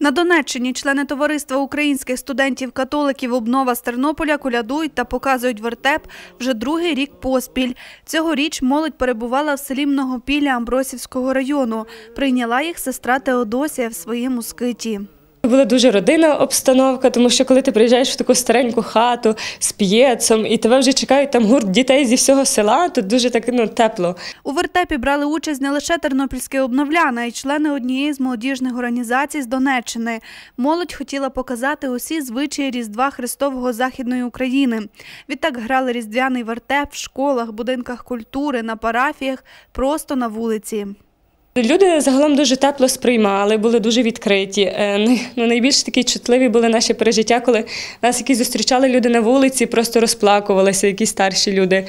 На Донеччині члени товариства українських студентів-католиків обнова з Тернополя колядують та показують вертеп вже другий рік поспіль. Цьогоріч молодь перебувала в селі Многопілля Амбросівського району. Прийняла їх сестра Теодосія в своєму скиті. Була дуже родинна обстановка, тому що коли ти приїжджаєш в таку стареньку хату з п'єцом, і тебе вже чекають там гурт дітей зі всього села, тут дуже так ну, тепло. У вертепі брали участь не лише тернопільські обновляни, а й члени однієї з молодіжних організацій з Донеччини. Молодь хотіла показати усі звичаї Різдва Христового Західної України. Відтак грали різдвяний вертеп в школах, будинках культури, на парафіях, просто на вулиці. Люди загалом дуже тепло сприймали, були дуже відкриті. Е, Ну, найбільш такі чутливі були наші пережиття, коли нас якісь зустрічали люди на вулиці, просто розплакувалися, якісь старші люди.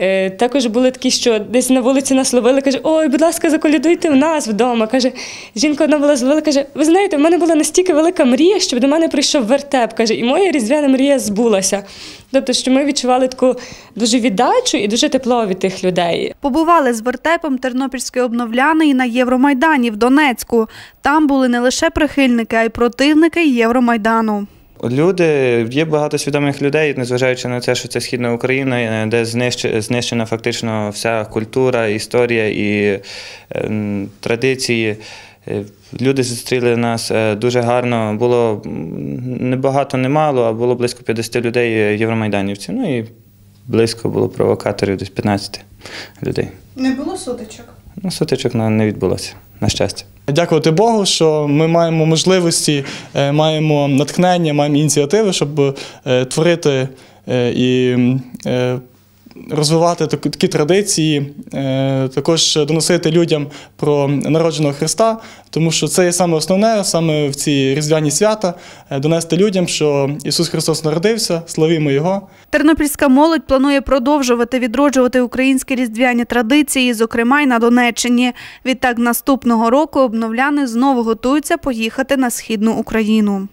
Е, Також були такі, що десь на вулиці нас ловили, каже, ой, будь ласка, заколядуйте в нас вдома. Каже, жінка одна була зловила, каже, ви знаєте, в мене була настільки велика мрія, щоб до мене прийшов вертеп. Каже, і моя різдвяна мрія збулася. Тобто, що ми відчували таку дуже віддачу і дуже тепло від тих людей. Побували з вертепом тернопільські обновляни і на Євромайдані в Донецьку. Там були не лише прихильники, а й противники Євромайдану. Люди, є багато свідомих людей, незважаючи на те, що це східна Україна, е, де знищ- знищена фактично вся культура, історія і ем, традиції. Е, Люди зустріли нас е, дуже гарно. Було не багато, не мало, а було близько 50 людей євромайданівців. Ну і близько було провокаторів, десь 15 людей. Не було сутичок? Ну, сутичок не відбулося, на щастя. Дякувати Богу, що ми маємо можливості, е, маємо натхнення, маємо ініціативи, щоб е, творити е, і розвивати такі традиції, е, також доносити людям про народженого Христа, тому що це є саме основне, саме в ці різдвяні свята, е, донести людям, що Ісус Христос народився, славімо Його. Тернопільська молодь планує продовжувати відроджувати українські різдвяні традиції, зокрема й на Донеччині. Відтак наступного року обновляни знову готуються поїхати на східну Україну.